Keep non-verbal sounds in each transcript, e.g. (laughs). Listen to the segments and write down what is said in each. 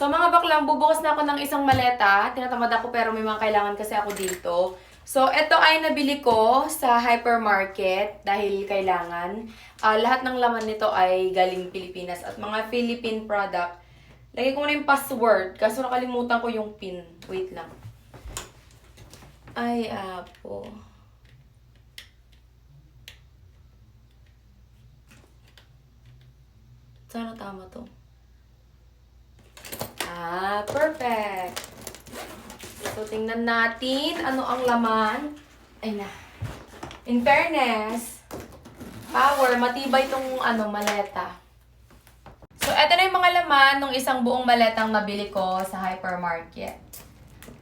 So mga baklang, bubukas na ako ng isang maleta. Tinatamad ako pero may mga kailangan kasi ako dito. So, ito ay nabili ko sa hypermarket dahil kailangan. Ah, lahat ng laman nito ay galing Pilipinas at mga Philippine product. Lagay ko na yung password kaso nakalimutan ko yung pin. Wait lang. Ay, apo. Sana tama to. Ah, perfect. So, tingnan natin ano ang laman. Ay na. In fairness, power, matibay tong ano, maleta. So, eto na yung mga laman ng isang buong maletang nabili ko sa hypermarket.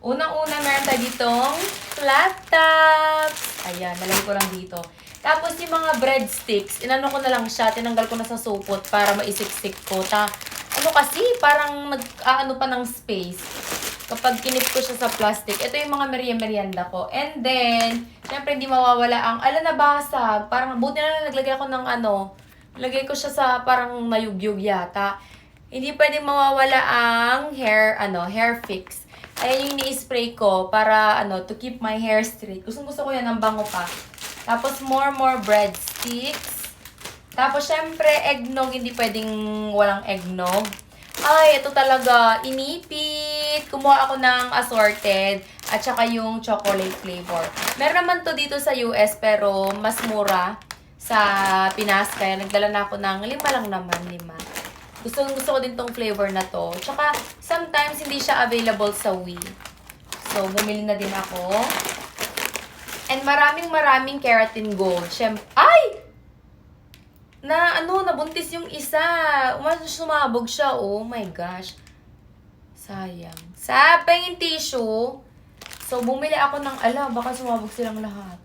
Unang-una, meron tayo ditong flat tops. Ayan, nalagay ko lang dito. Tapos yung mga breadsticks, inano ko na lang siya, tinanggal ko na sa supot para maisiksik ko. Ta, ano kasi, parang nag, ano pa ng space. Kapag kinip ko siya sa plastic, ito yung mga merienda ko. And then, syempre hindi mawawala ang, ala nabasag. Parang, buti na lang naglagay ako ng ano, lagay ko siya sa parang mayugyug yata. Hindi pwedeng mawawala ang hair, ano, hair fix. Ayan yung ni-spray ko para, ano, to keep my hair straight. Gusto gusto ko yan, ang bango pa. Tapos, more, more breadsticks. Tapos, syempre, eggnog. Hindi pwedeng walang eggnog. Ay, ito talaga. Inipit. Kumuha ako ng assorted. At saka yung chocolate flavor. Meron naman to dito sa US, pero mas mura sa Pinas. Kaya nagdala na ako ng lima lang naman, lima. Gusto, gusto ko din tong flavor na to. Tsaka, sometimes hindi siya available sa Wii. So, bumili na din ako. And maraming maraming keratin gold. Siyempre, ay! Na ano, nabuntis yung isa. Umas sumabog siya. Oh my gosh. Sayang. Sa pengin tissue. So, bumili ako ng, ala, baka sumabog silang lahat.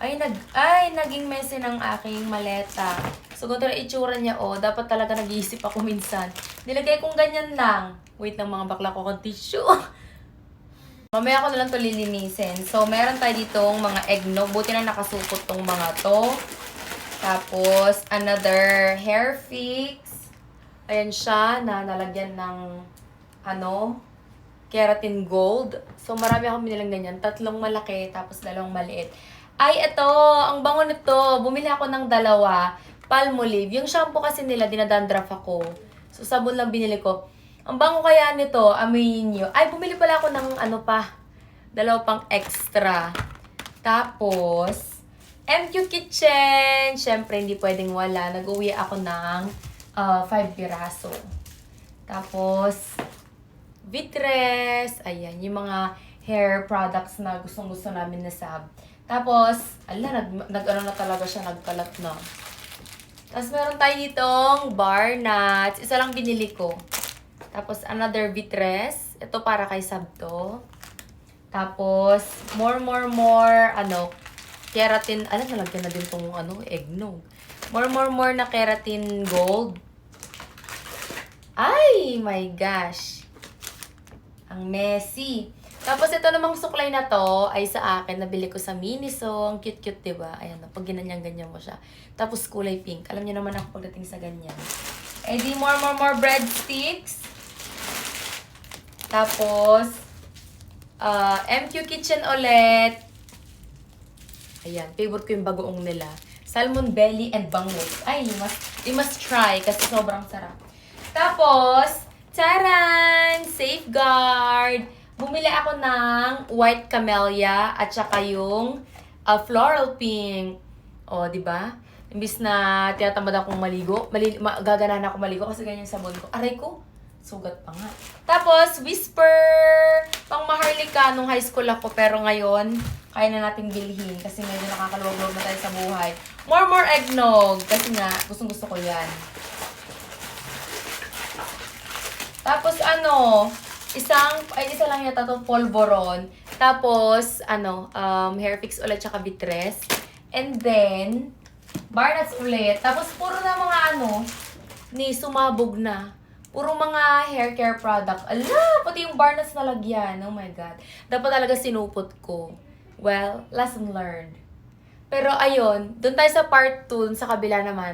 Ay, nag, ay, naging messy ng aking maleta. So, ganito na itsura niya, oh. Dapat talaga nag-iisip ako minsan. Nilagay kong ganyan lang. Wait ng mga bakla ko kong tissue. (laughs) Mamaya ko na lang to lilinisin. So, meron tayo ditong mga eggnog. Buti na nakasukot tong mga to. Tapos, another hair fix. Ayan siya, na nalagyan ng, ano, keratin gold. So, marami akong binilang ganyan. Tatlong malaki, tapos dalawang maliit. Ay, ito! Ang bango nito. Bumili ako ng dalawa. Palmolive. Yung shampoo kasi nila, dinadandraff ako. So, sabon lang binili ko. Ang bango kaya nito, amoyin nyo. Ay, bumili pala ako ng ano pa. Dalawa pang extra. Tapos, MQ Kitchen. Siyempre, hindi pwedeng wala. Nag-uwi ako ng 5 piraso. Tapos, Vitres. Ayan, yung mga hair products na gustong-gusto namin na sab. Tapos, ala, nag, nag ano na talaga siya, nagkalat na. Tapos, meron tayo ditong bar nuts. Isa lang binili ko. Tapos, another Vitres. Ito para kay Sab to. Tapos, more, more, more, ano, keratin, ano, nalagyan na din tong, ano, eggnog. More, more, more na keratin gold. Ay, my gosh. Ang messy. Tapos ito namang suklay na to ay sa akin, nabili ko sa Miniso. Ang cute-cute, di ba? Ayan, pag ginanyan-ganyan mo siya. Tapos kulay pink. Alam niyo naman ako pagdating sa ganyan. Eh di more, more, more breadsticks. Tapos, uh, MQ Kitchen ulit. Ayan, favorite ko yung bagoong nila. Salmon belly and bangus. Ay, you must, you must try kasi sobrang sarap. Tapos, taran! Safeguard! Bumili ako ng white camellia at saka yung uh, floral pink. O, di ba? Imbis na tinatamad akong maligo, mali, ma, gaganahan ako maligo kasi ganyan yung sabon ko. Aray ko, sugat pa nga. Tapos, Whisper! Pang maharlika nung high school ako, pero ngayon, kaya na natin bilhin kasi medyo nakakaluwag-luwag na tayo sa buhay. More, more eggnog! Kasi nga, gustong gusto ko yan. Tapos ano, isang, ay isa lang yata to polvoron. Tapos, ano, um, hair fix ulit tsaka bitres. And then, bar nuts ulit. Tapos, puro na mga ano, ni sumabog na. Puro mga hair care product. Ala, pati yung bar nuts na lagyan. Oh my God. Dapat talaga sinupot ko. Well, lesson learned. Pero ayun, doon tayo sa part 2, sa kabila naman.